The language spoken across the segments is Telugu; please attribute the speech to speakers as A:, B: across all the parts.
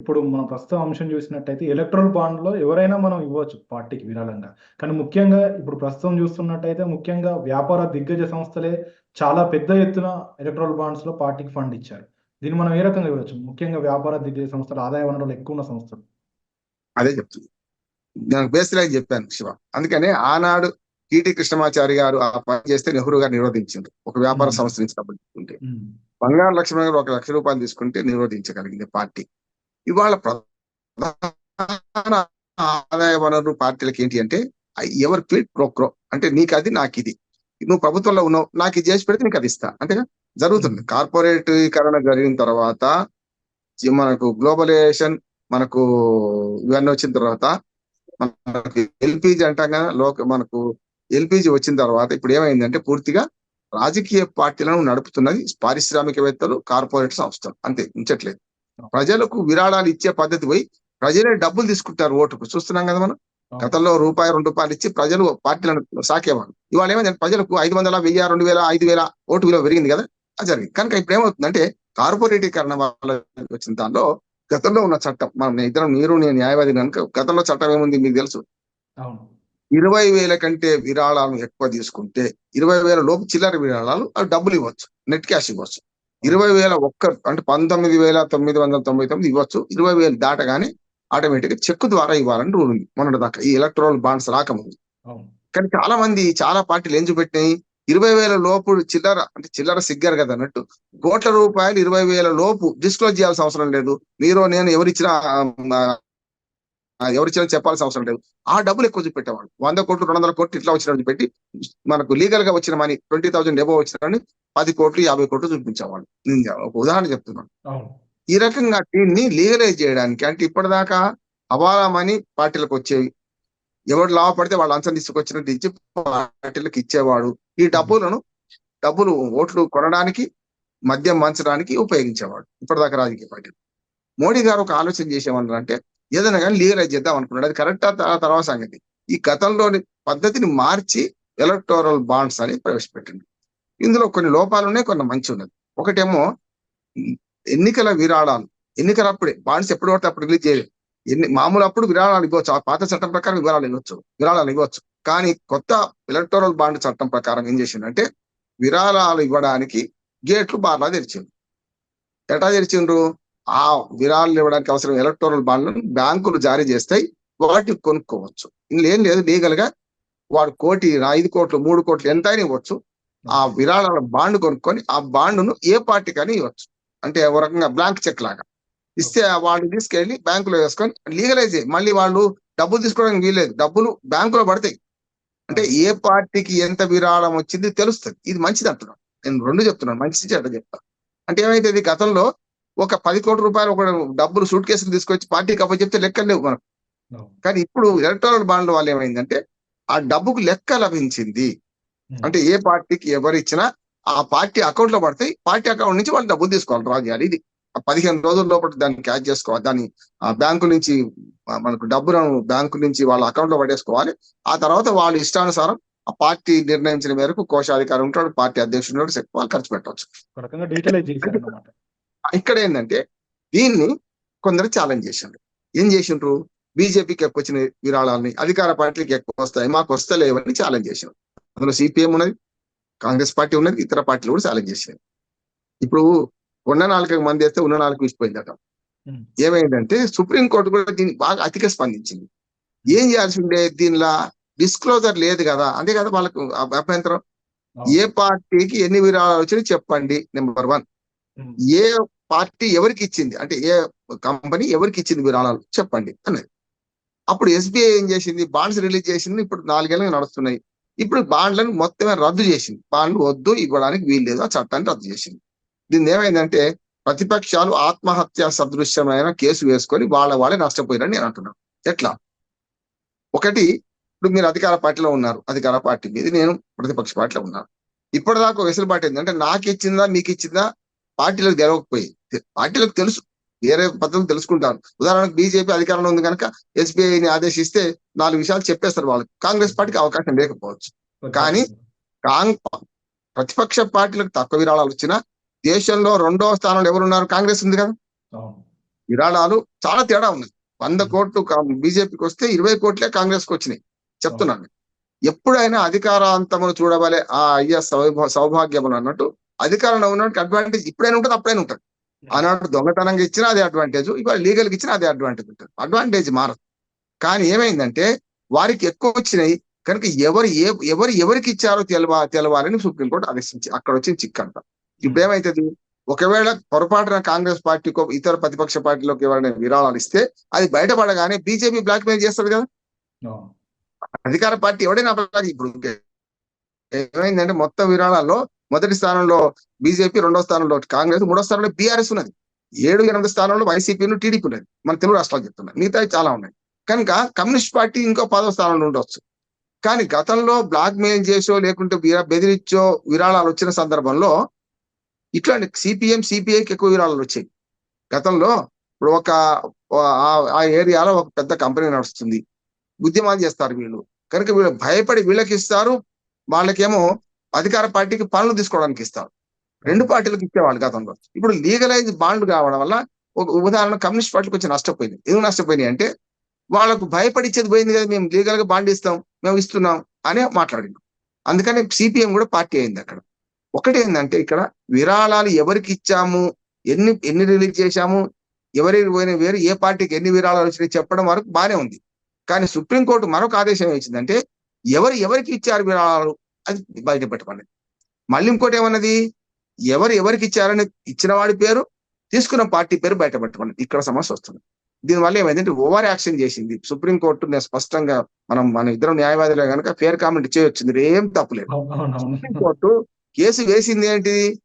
A: ఇప్పుడు మనం ప్రస్తుతం అంశం చూసినట్టయితే ఎలక్ట్రల్ బాండ్‌లో ఎవరైనా మనం ఇవ్వచ్చు పార్టీకి విరాళంగా. కానీ ముఖ్యంగా ఇప్పుడు ప్రస్తుతం చూస్తున్నట్టయితే ముఖ్యంగా వ్యాపార దిగ్గజ సంస్థలే చాలా పెద్ద ఎత్తున ఎలక్ట్రల్ బాండ్స్‌లో పార్టీకి ఫండ్ ఇచ్చారు. దీన్ని మనం ఏ రకంగా ఇవ్వచ్చు? ముఖ్యంగా వ్యాపార దిగ్గజ సంస్థలు ఆదాయ వనరులు ఎక్కువ ఉన్న సంస్థలు.
B: అదే చెప్తుంది. నాకు బేసిక్‌గా చెప్పాను శివ. అందుకనే ఆనాడు టీటీ కృష్ణమాచారి గారు ఆ పని చేస్తే నెహ్రూ గారు నిరోధించిండ్రు. ఒక వ్యాపార. సంస్థ నుంచి డబ్బులు తీసుకుంటే.
A: హ్మ్.
B: బంగారు లక్ష్మణ్ గారు ఒక లక్ష రూపాయలు తీసుకుంటే నిరోధించగలిగింది పార్టీ. ఇవాళ ప్రధాన ఆదాయ వనరు పార్టీలకు ఏంటి అంటే ఎవరి క్విడ్ ప్రో క్రో అంటే నీకు అది నాకు ఇది. నువ్వు ప్రభుత్వంలో ఉన్నావు నాకు ఇది చేసి పెడితే నీకు అది ఇస్తా. అంతేగా జరుగుతుంది. కార్పొరేటీకరణ జరిగిన తర్వాత మనకు గ్లోబలైజేషన్ మనకు ఇవన్నీ వచ్చిన తర్వాత మనకు ఎల్‌పీజీ అంటాం కదా! లోక మనకు ఎల్‌పీజీ వచ్చిన తర్వాత ఇప్పుడు ఏమైందంటే పూర్తిగా రాజకీయ పార్టీలను నడుపుతున్నది పారిశ్రామికవేత్తలు, కార్పొరేట్ సంస్థలు. అంతే ఉంచట్లేదు. ప్రజలకు విరాళాలు ఇచ్చే పద్ధతి పోయి ప్రజలే డబ్బులు తీసుకుంటారు ఓటుకు. చూస్తున్నాం కదా మనం. గతంలో రూపాయి, రూ. 2 ఇచ్చి ప్రజలు పార్టీలను సాకేవాళ్ళు. ఇవాళ ఏమైందంటే ప్రజలకు 500, 1000, 2000, 5000 ఓటు విలువ పెరిగింది కదా! అది జరిగింది. కనుక ఇప్పుడు ఏమవుతుందంటే కార్పొరేటీకరణ వల్ల వచ్చిన దానిలో గతంలో ఉన్న చట్టం మనం ఇద్దరం మీరు నేను న్యాయవాది కనుక గతంలో చట్టం ఏముంది మీకు తెలుసు.
A: అవును.
B: 20,000 కంటే విరాళాలను ఎక్కువ తీసుకుంటే 20,000 లోపు చిల్లర విరాళాలు అవి డబ్బులు ఇవ్వచ్చు. నెట్ క్యాష్ ఇవ్వచ్చు. 20,000 ఒక్క అంటే 19,999 ఇవ్వచ్చు. 20,000 దాటగానే ఆటోమేటిక్‌గా చెక్ ద్వారా ఇవ్వాలని రూల్ ఉంది. మొన్నటి దాకా ఈ ఎలక్టోరల్ బాండ్స్ రాకముందు. కానీ చాలా మంది చాలా పార్టీలు ఏం చూపెట్టినాయి 20,000 లోపు చిల్లర అంటే చిల్లర సిగ్గర్ కదా అన్నట్టు కోట్ల రూపాయలు 20,000 లోపు డిస్క్లోజ్ చేయాల్సిన అవసరం లేదు. మీరు నేను ఎవరిచ్చినా ఎవరిచ్చినా చెప్పాల్సిన అవసరం లేదు. ఆ డబ్బులు ఎక్కువ చూపెట్టేవాళ్ళు. 100 కోట్లు, 200 కోట్లు ఇట్లా వచ్చినట్టు పెట్టి మనకు లీగల్గా వచ్చిన మనీ 20,000 అబోవ్ వచ్చినని 10 కోట్లు, 50 కోట్లు చూపించేవాళ్ళు. నేను ఒక ఉదాహరణ చెప్తున్నాను. ఈ రకంగా దీన్ని లీగలైజ్ చేయడానికి అంటే ఇప్పటిదాకా హవాలా మనీ పార్టీలకు వచ్చేవి. ఎవరు లాభపడితే వాళ్ళు లంచం తీసుకొచ్చినట్టు ఇచ్చి పార్టీలకు ఇచ్చేవాడు. ఈ డబ్బులను డబ్బులు ఓట్లు కొనడానికి, మద్యం పంచడానికి ఉపయోగించేవాడు. ఇప్పటిదాకా రాజకీయ పార్టీలు. మోడీ గారు ఒక ఆలోచన చేసేమన్నారంటే ఏదైనా కానీ లీగలైజ్ చేద్దాం అనుకున్నాడు. అది కరెక్ట్ తర్వాత సంగతి. ఈ గతంలోని పద్ధతిని మార్చి ఎలక్టోరల్ బాండ్స్ అని ప్రవేశపెట్టిండు. ఇందులో కొన్ని లోపాలు ఉన్నాయి కొన్ని మంచి ఉన్నది. ఒకటేమో ఎన్నికల విరాళాలు. ఎన్నికలప్పుడే బాండ్స్ ఎప్పుడు పడితే అప్పుడు రిలీజ్ చేయలేదు. ఎన్ని మామూలు అప్పుడు విరాళాలు ఇవ్వచ్చు. ఆ పాత చట్టం ప్రకారం విరాళాలు ఇవ్వచ్చు. విరాళాలు ఇవ్వచ్చు. కానీ కొత్త ఎలక్టోరల్ బాండ్ చట్టం ప్రకారం ఏం చేసిండంటే విరాళాలు ఇవ్వడానికి గేట్లు బార్లా తెరిచిండు. ఎట్లా తెరిచిండ్రు? ఆ విరాళాలు ఇవ్వడానికి అవసరం ఎలక్టోరల్ బాండ్లను బ్యాంకులు జారీ చేస్తాయి. వాటిని కొనుక్కోవచ్చు. ఇందులో ఏం లేదు లీగల్గా వాడు కోటి, 5 కోట్లు, 3 కోట్లు ఎంతైనా ఇవ్వచ్చు. ఆ విరాళాల బాండ్ కొనుక్కొని ఆ బాండ్‌ను ఏ పార్టీకైనా ఇవ్వచ్చు. అంటే ఓ రకంగా బ్లాంక్ చెక్ లాగా. ఇస్తే వాళ్ళు తీసుకెళ్ళి బ్యాంకులో వేసుకొని లీగలైజ్ చేయి. మళ్ళీ వాళ్ళు డబ్బులు తీసుకోవడానికి వీల్లేదు. డబ్బులు బ్యాంకులో పడతాయి. అంటే ఏ పార్టీకి ఎంత విరాళం వచ్చింది తెలుస్తది. ఇది మంచిది అంటున్నాను. నేను 2 చెప్తున్నాను. మంచి చెడ్డ చెప్తా. అంటే ఏమైతది గతంలో ఒక 10 కోట్ల రూపాయలు ఒక డబ్బులు సూట్ కేసులు తీసుకొచ్చి పార్టీకి అప్పచెప్తే లెక్కలు లేవు మనకు. కానీ ఇప్పుడు ఎలక్టోరల్ బాండ్ల వల్ల ఏమైందంటే ఆ డబ్బుకు లెక్క లభించింది. అంటే ఏ పార్టీకి ఎవరిచ్చినా ఆ పార్టీ అకౌంట్లో పడతాయి. పార్టీ అకౌంట్ నుంచి వాళ్ళు డబ్బులు తీసుకోవాలి డ్రా చేయాలి. ఇది 15 రోజుల లోపల దాన్ని క్యాష్ చేసుకోవాలి. దాన్ని ఆ బ్యాంకు నుంచి మనకు డబ్బులను బ్యాంకు నుంచి వాళ్ళ అకౌంట్లో పడేసుకోవాలి. ఆ తర్వాత వాళ్ళ ఇష్టానుసారం ఆ పార్టీ నిర్ణయించిన మేరకు కోశాధికారి ఉంటాడు. పార్టీ అధ్యక్షుడు వాళ్ళు ఖర్చు పెట్టవచ్చు. ఇక్కడ ఏందంటే దీన్ని కొందరు ఛాలెంజ్ చేసిండ్రు. ఏం చేసిండ్రు? బీజేపీకి ఎక్కువ వచ్చిన విరాళాలని అధికార పార్టీలకు ఎక్కువ వస్తాయి. మాకు వస్తలేవని ఛాలెంజ్ చేసిండ్రు. అందులో సిపిఎం ఉన్నది. కాంగ్రెస్ పార్టీ ఉన్నది. ఇతర పార్టీలు కూడా ఛాలెంజ్ చేసినాయి. ఇప్పుడు ఉన్న నాలుకకి మందేస్తే ఉన్న నాలుక విసిపోయిందట.
A: హ్మ్.
B: ఏమైందంటే సుప్రీం కోర్టు కూడా దీనికి బాగా అతిగా స్పందించింది. ఏం చేయాల్సి ఉండే దీనిలా డిస్క్లోజర్ లేదు కదా! అంతే కదా వాళ్ళకు అభ్ అభ్యంతరం. ఏ పార్టీకి ఎన్ని విరాళాలు వచ్చినాయి చెప్పండి. నెంబర్ 1.
A: Hmm.
B: ఏ పార్టీ ఎవరికి ఇచ్చింది? అంటే ఏ కంపెనీ ఎవరికి ఇచ్చింది విరాళాలు చెప్పండి అన్నది. అప్పుడు ఎస్‌బీఐ ఏం చేసింది? బాండ్స్ రిలీజ్ చేసింది. ఇప్పుడు 4 నడుస్తున్నాయి. ఇప్పుడు బాండ్లను మొత్తమే రద్దు చేసింది. బాండ్లు వద్దు ఇవ్వడానికి వీల్లేదు. ఆ చట్టాన్ని రద్దు చేసింది. దీన్ని ఏమైందంటే ప్రతిపక్షాలు ఆత్మహత్య సదృశ్యమైన కేసు వేసుకొని వాళ్ళ వాళ్ళే నష్టపోయారని నేను అంటున్నాను. ఎట్లా? ఒకటి ఇప్పుడు మీరు అధికార పార్టీలో ఉన్నారు. అధికార పార్టీ ఇది నేను ప్రతిపక్ష పార్టీలో ఉన్నాను. ఇప్పటిదాకా వెసులుబాటు ఏంటంటే నాకు ఇచ్చిందా మీకు ఇచ్చిందా పార్టీలకు తెలవకపోయేది. పార్టీలకు తెలుసు. వేరే పద్ధతులు తెలుసుకుంటారు. ఉదాహరణకు బీజేపీ అధికారంలో ఉంది కనుక ఎస్‌బీఐని ఆదేశిస్తే 4 విషయాలు చెప్పేస్తారు వాళ్ళు. కాంగ్రెస్ పార్టీకి అవకాశం లేకపోవచ్చు. కానీ కాంగ్ ప్రతిపక్ష పార్టీలకు తక్కువ విరాళాలు వచ్చినా దేశంలో రెండవ స్థానంలో ఎవరున్నారు? కాంగ్రెస్ ఉంది కదా! విరాళాలు చాలా తేడా ఉన్నాయి వంద కోట్లు బీజేపీకి వస్తే ఇరవై కోట్లే కాంగ్రెస్కి వచ్చినాయి చెప్తున్నాను ఎప్పుడైనా అధికారాంతమును చూడవలే ఆ అయ్య సౌభా సౌభాగ్యములు అన్నట్టు అధికారంలో ఉన్నట్టు అడ్వాంటేజ్ ఇప్పుడైనా ఉంటుంది అప్పుడైనా ఉంటుంది. ఆనాడు దొంగతనంగా ఇచ్చినా అదే అడ్వాంటేజ్ ఇవాళ లీగల్కి ఇచ్చినా అదే అడ్వాంటేజ్ ఉంటుంది. అడ్వాంటేజ్ మారదు. కానీ ఏమైందంటే వారికి ఎక్కువ వచ్చినాయి కనుక ఎవరు ఏ ఎవరు ఎవరికి ఇచ్చారో తెలవా తెలవాలని సుప్రీంకోర్టు ఆదేశించి అక్కడ వచ్చిన చిక్కంట ఇప్పుడు ఏమైతుంది? ఒకవేళ పొరపాటున కాంగ్రెస్ పార్టీకో ఇతర ప్రతిపక్ష పార్టీలోకి ఎవరైనా విరాళాలు ఇస్తే అది బయటపడగానే బీజేపీ బ్లాక్ మెయిల్ చేస్తారు కదా. అధికార పార్టీ ఎవడైనా ఇప్పుడు ఏమైందంటే మొత్తం విరాళాల్లో మొదటి స్థానంలో బీజేపీ రెండో స్థానంలో కాంగ్రెస్ మూడో స్థానంలో బీఆర్ఎస్ ఉన్నది. ఏడు ఎనిమిది స్థానంలో వైసీపీను టీడీపీ ఉన్నది. మన తెలుగు రాష్ట్రాలు చెప్తున్నాయి. మిగతా చాలా ఉన్నాయి. కనుక కమ్యూనిస్ట్ పార్టీ ఇంకో పదవ స్థానంలో ఉండొచ్చు. కానీ గతంలో బ్లాక్ మెయిల్ చేసో లేకుంటే బెదిరించో విరాళాలు వచ్చిన సందర్భంలో ఇట్లాంటి సిపిఎం సిపిఐకి ఎక్కువ విరాళాలు వచ్చాయి. గతంలో ఇప్పుడు ఒక ఆ- ఆ ఏరియాలో ఒక పెద్ద కంపెనీ నడుస్తుంది. ఉద్యమాలు చేస్తారు వీళ్ళు. కనుక వీళ్ళు భయపడి వీళ్ళకి ఇస్తారు. వాళ్ళకేమో అధికార పార్టీకి పనులు తీసుకోవడానికి ఇస్తారు రెండు పార్టీలకు ఇచ్చేవాళ్ళు గతంలో ఇప్పుడు లీగలైజ్ బాండ్లు కావడం వల్ల ఒక ఉదాహరణ కమ్యూనిస్ట్ పార్టీకి వచ్చి నష్టపోయింది. ఎందుకు నష్టపోయినాయి అంటే వాళ్ళకు భయపడిచ్చేది పోయింది కదా మేము లీగల్గా బాండ్ ఇస్తాం మేము ఇస్తున్నాం అని మాట్లాడింది అందుకని సిపిఎం కూడా పార్టీ అయింది అక్కడ. ఒకటి ఏంటంటే ఇక్కడ విరాళాలు ఎవరికి ఇచ్చాము ఎన్ని ఎన్ని రిలీజ్ చేశాము ఎవరి పోయిన వేరు ఏ పార్టీకి ఎన్ని విరాళాలు వచ్చినాయి చెప్పడం వరకు బానే ఉంది. కానీ సుప్రీంకోర్టు మరొక ఆదేశం ఇచ్చిందంటే ఎవరు ఎవరికి ఇచ్చారు విరాళాలు? అది బయట పెట్టమని మళ్ళీ ఇంకోటి ఏమన్నది? ఎవరు ఎవరికి ఇచ్చారని ఇచ్చిన వాడి పేరు తీసుకున్న పార్టీ పేరు బయట పెట్టమని ఇక్కడ సమస్య వస్తుంది. దీనివల్ల ఏమైందంటే ఓవర్ యాక్షన్ చేసింది. సుప్రీంకోర్టు నేను స్పష్టంగా మనం మన ఇద్దరం న్యాయవాదులే కనుక ఫేర్ కామెంట్ చేయొచ్చింది. ఏం తప్పులేదు. సుప్రీంకోర్టు కేసు వేసింది ఏంటి?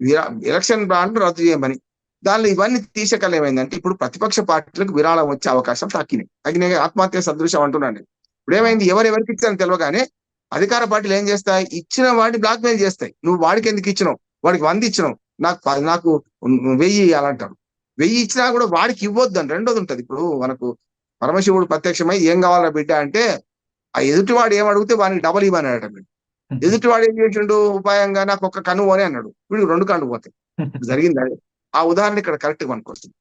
B: విరా- ఎలక్షన్ బాండ్ రద్దు చేయమని. దానిలో ఇవన్నీ తీసకల్ ఏమైందంటే ఇప్పుడు ప్రతిపక్ష పార్టీలకు విరాళం వచ్చే అవకాశం తగ్గినాయి. తగ్గినాయి. ఆత్మహత్య సదృశ్యం అంటున్నాను ఇప్పుడు ఏమైంది? ఎవరు ఎవరికి ఇచ్చారని తెలియగానే అధికార పార్టీలు ఏం చేస్తాయి? ఇచ్చిన వాడిని బ్లాక్ మెయిల్ చేస్తాయి. నువ్వు వాడికి ఎందుకు ఇచ్చినావు? వాడికి వంద ఇచ్చినావు. నాకు నాకు వెయ్యి ఇవ్వాలంటారు వెయ్యి ఇచ్చినా కూడా వాడికి ఇవ్వద్దు అని రెండోది ఉంటది. ఇప్పుడు మనకు పరమశివుడు ప్రత్యక్షమై ఏం కావాలా బిడ్డ అంటే ఆ ఎదుటివాడు ఏం అడిగితే వానికి డబల్ ఇవ్వని అడగటం ఎదుటివాడు ఏం చేసిండు? ఉపాయంగా నాకు ఒక కన్ను అని అన్నాడు. వీడికి రెండు కన్ను పోతాయి. జరిగింది అదే. ఆ ఉదాహరణ ఇక్కడ కరెక్ట్ మనకు వస్తుంది.